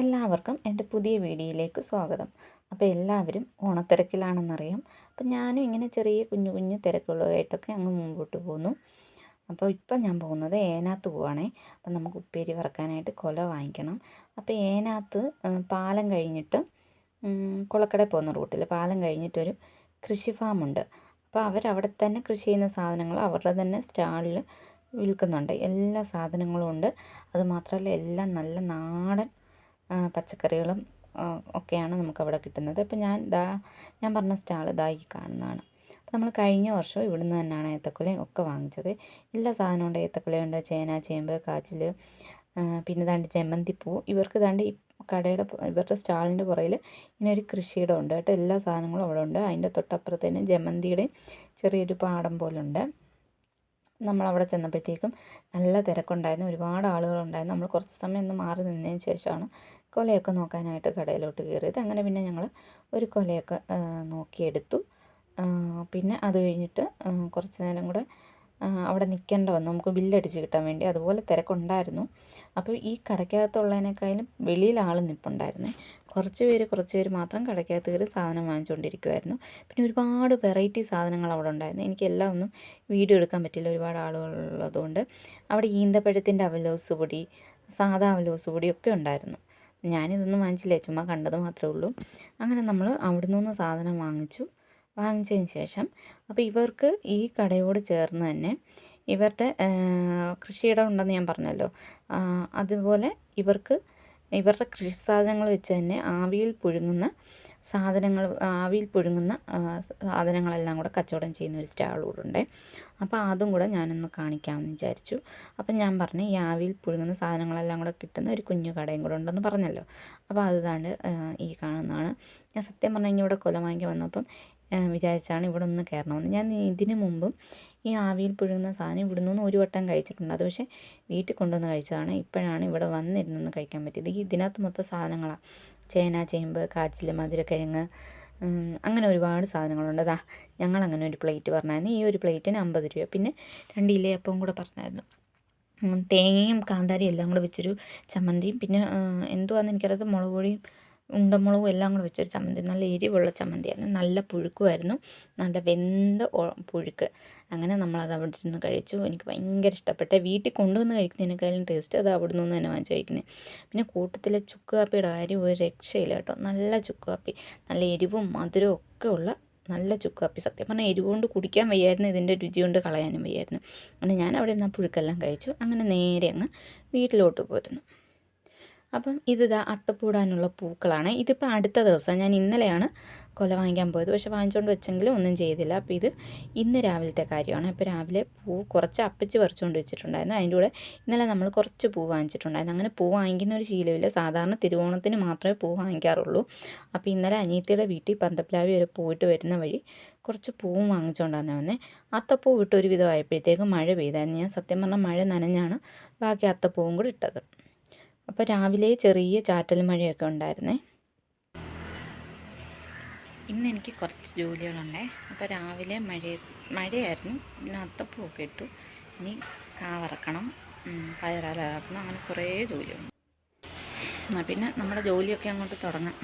എല്ലാവർക്കും എന്റെ പുതിയ വീഡിയോയിലേക്ക് സ്വാഗതം. അപ്പോൾ എല്ലാവരും ഓണത്തിരക്കിലാണെന്നറിയാം. അപ്പോൾ ഞാനും ഇങ്ങനെ ചെറിയ കുഞ്ഞു കുഞ്ഞു തിരക്കുകളായിട്ടൊക്കെ അങ്ങ് മുമ്പോട്ട് പോന്നു. അപ്പോൾ ഇപ്പം ഞാൻ പോകുന്നത് ഏനാത്ത് പോവാണേ. അപ്പം നമുക്ക് ഉപ്പേരി വറക്കാനായിട്ട് കൊല വാങ്ങിക്കണം. അപ്പോൾ ഏനാത്ത് പാലം കഴിഞ്ഞിട്ട് കുളക്കട പോകുന്ന റൂട്ടിൽ പാലം കഴിഞ്ഞിട്ടൊരു കൃഷി ഫാമുണ്ട്. അപ്പോൾ അവരവിടെ തന്നെ കൃഷി ചെയ്യുന്ന സാധനങ്ങൾ അവരുടെ തന്നെ സ്റ്റാളിൽ വിൽക്കുന്നുണ്ട്. എല്ലാ സാധനങ്ങളും ഉണ്ട്. അതുമാത്രമല്ല എല്ലാം നല്ല നാടൻ പച്ചക്കറികളും ഒക്കെയാണ് നമുക്കവിടെ കിട്ടുന്നത്. അപ്പോൾ ഞാൻ ദാ ഞാൻ പറഞ്ഞ സ്റ്റാൾ ദാ ഈ കാണുന്നതാണ്. അപ്പോൾ നമ്മൾ കഴിഞ്ഞ വർഷം ഇവിടുന്ന് തന്നെയാണ് ഏത്തക്കുലയും ഒക്കെ വാങ്ങിച്ചത്. എല്ലാ സാധനവും ഉണ്ട്. ഏത്തക്കുലയുണ്ട് ചേന ചേമ്പ് കാച്ചിൽ പിന്നെ ദാണ്ട് ജമന്തിപ്പൂ ഇവർക്ക് ദാണ്ട് കടയുടെ ഇവരുടെ സ്റ്റാളിന്റെ പുറകിൽ ഇങ്ങനെ ഒരു കൃഷിയിടം ഉണ്ട് കേട്ടോ. എല്ലാ സാധനങ്ങളും അവിടെ ഉണ്ട്. അതിന്റെ തൊട്ടപ്പുറത്ത് തന്നെ ജമന്തിയുടെയും ചെറിയൊരു പാടം പോലുണ്ട്. നമ്മളവിടെ ചെന്നപ്പോഴത്തേക്കും നല്ല തിരക്കുണ്ടായിരുന്നു. ഒരുപാട് ആളുകളുണ്ടായിരുന്നു. നമ്മൾ കുറച്ച് സമയം ഒന്ന് മാറി നിന്നതിന് ശേഷമാണ് കൊലയൊക്കെ നോക്കാനായിട്ട് കടയിലോട്ട് കയറിയത്. അങ്ങനെ പിന്നെ ഞങ്ങൾ ഒരു കൊലയൊക്കെ നോക്കിയെടുത്തു. പിന്നെ അത് കഴിഞ്ഞിട്ട് കുറച്ച് നേരം കൂടെ അവിടെ നിൽക്കേണ്ട വന്നു. നമുക്ക് ബില്ലടിച്ച് കിട്ടാൻ വേണ്ടി. അതുപോലെ തിരക്കുണ്ടായിരുന്നു. അപ്പോൾ ഈ കടയ്ക്കകത്തുള്ളതിനേക്കാളും വെളിയിൽ ആൾ നിൽപ്പുണ്ടായിരുന്നേ കുറച്ച് പേര് കുറച്ച് പേര് മാത്രം കടയ്ക്കകത്ത് കയറി സാധനം വാങ്ങിച്ചുകൊണ്ടിരിക്കുമായിരുന്നു പിന്നെ ഒരുപാട് വെറൈറ്റി സാധനങ്ങൾ അവിടെ ഉണ്ടായിരുന്നു. എനിക്കെല്ലാം ഒന്നും വീഡിയോ എടുക്കാൻ പറ്റില്ല. ഒരുപാട് ആളുകളുള്ളതുകൊണ്ട് അവിടെ ഈന്തപ്പഴത്തിന്റെ അവലോസ് പൊടി സാധാ അവലോസ് പൊടിയൊക്കെ ഉണ്ടായിരുന്നു. ഞാനിതൊന്നും വാങ്ങിച്ചില്ല. ചുമ്മാ കണ്ടത് മാത്രമേ ഉള്ളൂ. അങ്ങനെ നമ്മൾ അവിടെ നിന്ന് സാധനം വാങ്ങിച്ചു. വാങ്ങിച്ചതിന് ശേഷം അപ്പോൾ ഇവർക്ക് ഈ കടയോട് ചേർന്ന് തന്നെ ഇവരുടെ കൃഷിയിടം ഉണ്ടെന്ന് ഞാൻ പറഞ്ഞല്ലോ. അതുപോലെ ഇവർക്ക് ഇവരുടെ കൃഷി സാധനങ്ങൾ വെച്ച് തന്നെ ആവിയിൽ പുഴുങ്ങുന്ന സാധനങ്ങൾ ആവിയിൽ പുഴുങ്ങുന്ന സാധനങ്ങളെല്ലാം കൂടെ കച്ചവടം ചെയ്യുന്ന ഒരു സ്റ്റാൾ കൂടെ ഉണ്ട്. അപ്പോൾ അതും കൂടെ ഞാനൊന്ന് കാണിക്കാമെന്ന് വിചാരിച്ചു. അപ്പം ഞാൻ പറഞ്ഞു ഈ ആവിയിൽ പുഴുങ്ങുന്ന സാധനങ്ങളെല്ലാം കൂടെ കിട്ടുന്ന ഒരു കുഞ്ഞു കടയും കൂടെ ഉണ്ടെന്ന് പറഞ്ഞല്ലോ. അപ്പോൾ അതുതാണ്ട് ഈ കാണുന്നതാണ്. ഞാൻ സത്യം പറഞ്ഞു കഴിഞ്ഞാൽ ഇവിടെ കൊല വാങ്ങിക്കാൻ വന്നപ്പം വിചാരിച്ചാണ് ഇവിടെ ഒന്ന് കയറണമെന്ന്. ഞാൻ ഇതിന് മുമ്പും ഈ ആവിയിൽ പുഴുങ്ങുന്ന സാധനം ഇവിടെ നിന്ന് ഒരു വട്ടം കഴിച്ചിട്ടുണ്ട്. അത് പക്ഷേ വീട്ടിൽ കൊണ്ടുവന്ന് കഴിച്ചതാണ്. ഇപ്പോഴാണ് ഇവിടെ വന്നിരുന്നൊന്ന് കഴിക്കാൻ പറ്റിയത്. ഈ ഇതിനകത്ത് മൊത്തം സാധനങ്ങളാണ് ചേന ചേമ്പ് കാച്ചിൽ മധുരക്കിഴങ്ങ് അങ്ങനെ ഒരുപാട് സാധനങ്ങളുണ്ട്. അതാ ഞങ്ങളങ്ങനെ ഒരു പ്ലേറ്റ് പറഞ്ഞായിരുന്നു. ഈ ഒരു പ്ലേറ്റിന് അമ്പത് രൂപ. പിന്നെ രണ്ട് ഇലയപ്പവും കൂടെ പറഞ്ഞായിരുന്നു. തേങ്ങയും കാന്താരിയും എല്ലാം കൂടെ വെച്ചൊരു ചമ്മന്തിയും. പിന്നെ എന്തുവാന്ന് എനിക്കറിയാത്ത മുളക് പൊടിയും ഉണ്ടമുളകും എല്ലാം കൂടെ വെച്ചൊരു ചമ്മന്തി. നല്ല എരിവുള്ള ചമ്മന്തിയായിരുന്നു നല്ല പുഴുക്കുമായിരുന്നു. നല്ല വെന്ത പുഴുക്ക്. അങ്ങനെ നമ്മളത് അവിടെ നിന്ന് കഴിച്ചു. എനിക്ക് ഭയങ്കര ഇഷ്ടപ്പെട്ടെ. വീട്ടിൽ കൊണ്ടുവന്ന് കഴിക്കുന്നതിനേക്കാളും ടേസ്റ്റ് അത് അവിടെ നിന്ന് തന്നെ വാങ്ങിച്ച് കഴിക്കുന്നത് പിന്നെ കൂട്ടത്തിലെ ചുക്ക് കാപ്പിയുടെ കാര്യം ഒരു രക്ഷയില്ല കേട്ടോ. നല്ല ചുക്ക് കാപ്പി. നല്ല എരിവും മധുരവും ഒക്കെ ഉള്ള നല്ല ചുക്ക് കാപ്പി. സത്യം പറഞ്ഞാൽ എരിവ് കൊണ്ട് കുടിക്കാൻ വയ്യായിരുന്നു. ഇതിന്റെ രുചി കൊണ്ട് കളയാനും വയ്യായിരുന്നു. അങ്ങനെ ഞാൻ അവിടെ നിന്ന് പുഴുക്കെല്ലാം കഴിച്ചു. അങ്ങനെ നേരെ അങ്ങ് വീട്ടിലോട്ട് പോരുന്നു അപ്പം ഇത് അത്തപ്പൂടാനുള്ള പൂക്കളാണ്. ഇതിപ്പോൾ അടുത്ത ദിവസം ഞാൻ ഇന്നലെയാണ് കൊല വാങ്ങിക്കാൻ പോയത്. പക്ഷെ വാങ്ങിച്ചുകൊണ്ട് വെച്ചെങ്കിലും ഒന്നും ചെയ്തില്ല. അപ്പോൾ ഇത് ഇന്ന് രാവിലത്തെ കാര്യമാണ്. അപ്പോൾ രാവിലെ പൂ കുറച്ച് അപ്പിച്ച് പറിച്ചുകൊണ്ട് വെച്ചിട്ടുണ്ടായിരുന്നു. അതിന്റെ കൂടെ ഇന്നലെ നമ്മൾ കുറച്ച് പൂ വാങ്ങിച്ചിട്ടുണ്ടായിരുന്നു. അങ്ങനെ പൂ വാങ്ങിക്കുന്ന ഒരു ശീലമില്ല. സാധാരണ തിരുവോണത്തിന് മാത്രമേ പൂ വാങ്ങിക്കാറുള്ളൂ. അപ്പോൾ ഇന്നലെ അനിയത്തിയുടെ വീട്ടിൽ പന്തപ്ലാവി വരെ പോയിട്ട് വരുന്ന വഴി കുറച്ച് പൂവും വാങ്ങിച്ചുകൊണ്ടാണ് വന്നേ. അത്തപ്പൂ വിട്ട് ഒരു വിധമായപ്പോഴത്തേക്ക് മഴ പെയ്തായിരുന്നു. ഞാൻ സത്യം പറഞ്ഞാൽ മഴ നനഞ്ഞാണ് ബാക്കി അത്തപ്പൂവും കൂടി ഇട്ടത്. അപ്പോൾ രാവിലെ ചെറിയ ചാറ്റൽ മഴയൊക്കെ ഉണ്ടായിരുന്നേ. ഇന്ന് എനിക്ക് കുറച്ച് ജോലികളുണ്ടേ. അപ്പോൾ രാവിലെ മഴ മഴയായിരുന്നു. പിന്നെ അത്തപ്പൂവൊക്കെ ഇട്ടു. ഇനി കാവറക്കണം. പയറാലാക്കണം അങ്ങനെ കുറേ ജോലിയുണ്ട്. എന്നാൽ പിന്നെ നമ്മുടെ ജോലിയൊക്കെ അങ്ങോട്ട് തുടങ്ങാം.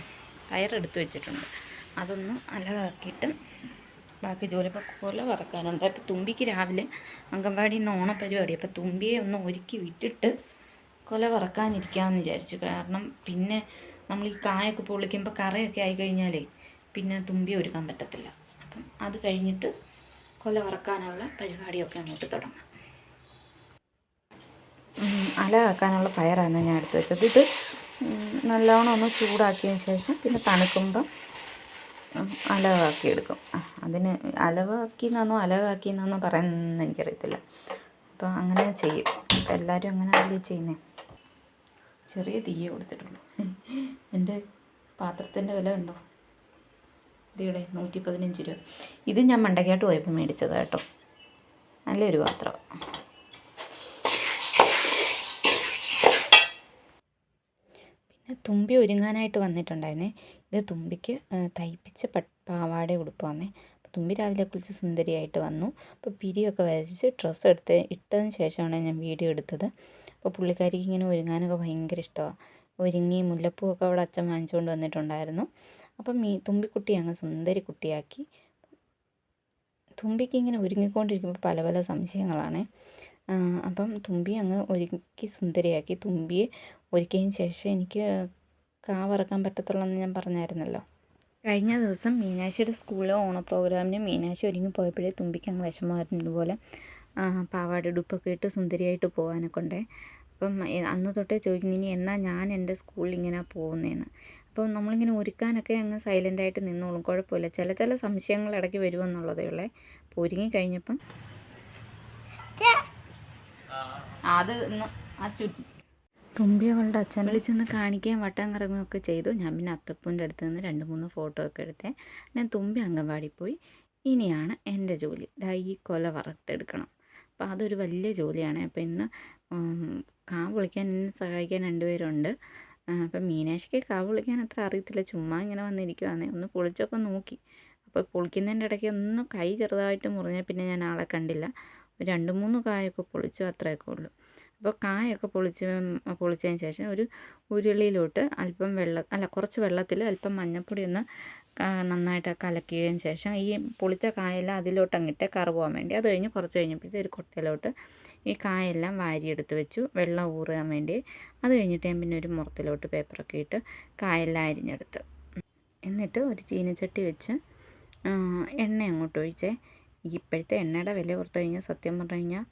പയറെടുത്ത് വെച്ചിട്ടുണ്ട്. അതൊന്ന് അലകാക്കിയിട്ട് ബാക്കി ജോലി ഇപ്പോൾ വറക്കാനുണ്ട്. അപ്പോൾ തുമ്പിക്ക് രാവിലെ അംഗൻവാടിയിൽ നിന്ന് ഓണപ്പരിപാടി. അപ്പോൾ തുമ്പിയെ ഒന്ന് ഒരുക്കി വിട്ടിട്ട് കൊല വറക്കാനിരിക്കാമെന്ന് വിചാരിച്ചു. കാരണം പിന്നെ നമ്മൾ ഈ കായൊക്കെ പൊളിക്കുമ്പോൾ കറയൊക്കെ ആയി കഴിഞ്ഞാലേ പിന്നെ തുമ്പി ഒരുക്കാൻ പറ്റത്തില്ല. അപ്പം അത് കഴിഞ്ഞിട്ട് കൊല വറക്കാനുള്ള പരിപാടിയൊക്കെ അങ്ങോട്ട് തുടങ്ങാം. അല ആക്കാനുള്ള പയറാണ് ഞാൻ എടുത്ത് വെച്ചത്. ഇത് നല്ലോണം ഒന്ന് ചൂടാക്കിയതിന് ശേഷം പിന്നെ തണുക്കുമ്പം അലവാക്കി എടുക്കും അതിന് അലവാക്കി എന്നാണോ അലവാക്കി എന്നാണോ പറയുന്നതെന്ന് എനിക്കറിയത്തില്ല. അപ്പോൾ അങ്ങനെ ചെയ്യും. അപ്പോൾ എല്ലാവരും അങ്ങനെ അല്ലേ ചെയ്യുന്നത് ചെറിയ തീയെ കൊടുത്തിട്ടുള്ളൂ. എന്റെ പാത്രത്തിന്റെ വില ഉണ്ടോ ഇതിയുടെ നൂറ്റി പതിനഞ്ച് രൂപ. ഇത് ഞാൻ മണ്ടക്കാട്ട് പോയപ്പോൾ മേടിച്ചത് കേട്ടോ. നല്ലൊരു പാത്രം. പിന്നെ തുമ്പി ഒരുങ്ങാനായിട്ട് വന്നിട്ടുണ്ടായിരുന്നേ. ഇത് തുമ്പിക്ക് തയ്പ്പിച്ച പാവാട ഉടുപ്പാന്നേ. തുമ്പി രാവിലെ കുളിച്ച് സുന്ദരിയായിട്ട് വന്നു. അപ്പോൾ പിരിയൊക്കെ വരച്ച് ഡ്രസ്സ് എടുത്ത് ഇട്ടതിന് ശേഷമാണ് ഞാൻ വീഡിയോ എടുത്തത്. അപ്പോൾ പുള്ളിക്കാരിക്ക് ഇങ്ങനെ ഒരുങ്ങാനൊക്കെ ഭയങ്കര ഇഷ്ടമാണ്. ഒരുങ്ങി മുല്ലപ്പൂവൊക്കെ അവിടെ അച്ഛൻ വാങ്ങിച്ചുകൊണ്ട് വന്നിട്ടുണ്ടായിരുന്നു. അപ്പം മീ തുമ്പിക്കുട്ടി അങ്ങ് സുന്ദരി കുട്ടിയാക്കി തുമ്പിക്ക് ഇങ്ങനെ ഒരുങ്ങിക്കൊണ്ടിരിക്കുമ്പോൾ പല പല സംശയങ്ങളാണ്. അപ്പം തുമ്പി അങ്ങ് ഒരുക്കി സുന്ദരിയാക്കി. തുമ്പിയെ ഒരുക്കിയതിന് ശേഷം എനിക്ക് കാവറക്കാൻ പറ്റത്തുള്ളൂ ഞാൻ പറഞ്ഞായിരുന്നല്ലോ. കഴിഞ്ഞ ദിവസം മീനാക്ഷിയുടെ സ്കൂളിലെ ഓണ പ്രോഗ്രാമിന് മീനാക്ഷി ഒരുങ്ങി പോയപ്പോഴേ തുമ്പിക്ക് അങ്ങ് വിഷമമായിരുന്നു ഇതുപോലെ പാവാട ഉടുപ്പൊക്കെ ഇട്ട് സുന്ദരിയായിട്ട് പോകാനൊക്കെ ഉണ്ടേ അപ്പം അന്ന് തൊട്ടേ ചോദിക്കുന്നു ഇനി എന്നാൽ ഞാൻ എന്റെ സ്കൂളിൽ ഇങ്ങനെ പോകുന്നതെന്ന് അപ്പോൾ നമ്മളിങ്ങനെ ഒരുക്കാനൊക്കെ അങ്ങ് സൈലന്റായിട്ട് നിന്നോളും കുഴപ്പമില്ല. ചില ചില സംശയങ്ങൾ ഇടയ്ക്ക് വരുമെന്നുള്ളതേ ഉള്ളേ. അപ്പോൾ ഒരുങ്ങി കഴിഞ്ഞപ്പം അത് ആ ചു തുമ്പി അവളുടെ അച്ഛൻ വിളിച്ചൊന്ന് കാണിക്കുകയും വട്ടം കറങ്ങുകയൊക്കെ ചെയ്തു. ഞാൻ പിന്നെ അത്തപ്പൂന്റെ അടുത്ത് നിന്ന് രണ്ട് മൂന്ന് ഫോട്ടോ ഒക്കെ എടുത്തേ. ഞാൻ തുമ്പി അംഗൻവാടി പോയി ഇനിയാണ് എന്റെ ജോലി. ദാ ഈ കൊല വറുത്തെടുക്കണം. അപ്പോൾ അതൊരു വലിയ ജോലിയാണ്. അപ്പോൾ ഇന്ന് കാ വിളിക്കാൻ എന്നെ സഹായിക്കാൻ രണ്ടുപേരുണ്ട്. അപ്പം മീനാക്ഷിക്ക് കാ പൊളിക്കാൻ അത്ര അറിയത്തില്ല. ചുമ്മാ ഇങ്ങനെ വന്നിരിക്കുവാന്നേ. ഒന്ന് പൊളിച്ചൊക്കെ നോക്കി. അപ്പോൾ പൊളിക്കുന്നതിന്റെ ഇടയ്ക്ക് ഒന്ന് കൈ ചെറുതായിട്ട് മുറിഞ്ഞാൽ പിന്നെ ഞാൻ ആളെ കണ്ടില്ല. രണ്ട് മൂന്ന് കായൊക്കെ പൊളിച്ചു അത്രയൊക്കെ ഉള്ളൂ. അപ്പോൾ കായൊക്കെ പൊളിച്ച് പൊളിച്ചതിന് ശേഷം ഒരു ഉരുളിയിലോട്ട് അല്പം വെള്ളം അല്ല കുറച്ച് വെള്ളത്തിൽ അല്പം മഞ്ഞൾപ്പൊടി ഒന്ന് നന്നായിട്ട് കലക്കിയതിന് ശേഷം ഈ പൊളിച്ച കായെല്ലാം അതിലോട്ട് അങ്ങിട്ട് കറ പോകാൻ വേണ്ടി അത് കഴിഞ്ഞ് കുറച്ച് കഴിഞ്ഞപ്പോഴത്തെ ഒരു കൊട്ടയിലോട്ട് ഈ കായെല്ലാം വാരിയെടുത്ത് വെച്ചു. വെള്ളം ഊറാൻ വേണ്ടി. അത് കഴിഞ്ഞിട്ട് ഞാൻ പിന്നെ ഒരു മുറത്തിലോട്ട് പേപ്പറൊക്കെ ഇട്ട് കായെല്ലാം അരിഞ്ഞെടുത്ത്. എന്നിട്ട് ഒരു ചീനച്ചട്ടി വെച്ച് എണ്ണ അങ്ങോട്ട് ഒഴിച്ചേ. ഇപ്പോഴത്തെ എണ്ണയുടെ വില ഓർത്ത് കഴിഞ്ഞാൽ സത്യം പറഞ്ഞു കഴിഞ്ഞാൽ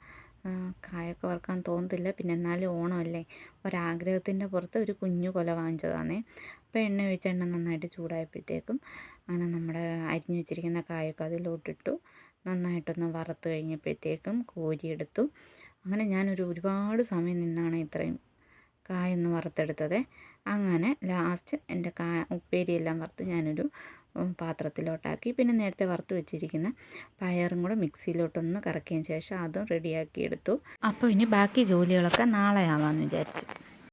കായൊക്കെ വറുക്കാൻ തോന്നത്തില്ല. പിന്നെ എന്നാലും ഓണമല്ലേ? ഒരാഗ്രഹത്തിന്റെ പുറത്ത് ഒരു കുഞ്ഞു കൊല വാങ്ങിച്ചതാണേ അപ്പോൾ എണ്ണ ഒഴിച്ച് എണ്ണ നന്നായിട്ട് ചൂടായപ്പോഴത്തേക്കും അങ്ങനെ നമ്മുടെ അരിഞ്ഞു വെച്ചിരിക്കുന്ന കായൊക്കെ അതിലോട്ടിട്ടു. നന്നായിട്ടൊന്ന് വറുത്ത് കഴിഞ്ഞപ്പോഴത്തേക്കും കോരിയെടുത്തു. അങ്ങനെ ഞാനൊരു ഒരുപാട് സമയം നിന്നാണ് ഇത്രയും കായൊന്ന് വറുത്തെടുത്തത്. അങ്ങനെ ലാസ്റ്റ് എന്റെ കാ ഉപ്പേരിയെല്ലാം വറുത്ത് ഞാനൊരു പാത്രത്തിലോട്ടാക്കി. പിന്നെ നേരത്തെ വറുത്ത് വെച്ചിരിക്കുന്ന പയറും കൂടെ മിക്സിയിലോട്ടൊന്ന് കറക്കിയതിന് ശേഷം അതും റെഡിയാക്കി എടുത്തു. അപ്പോൾ ഇനി ബാക്കി ജോലികളൊക്കെ നാളെ ആവാമെന്ന് വിചാരിച്ചു.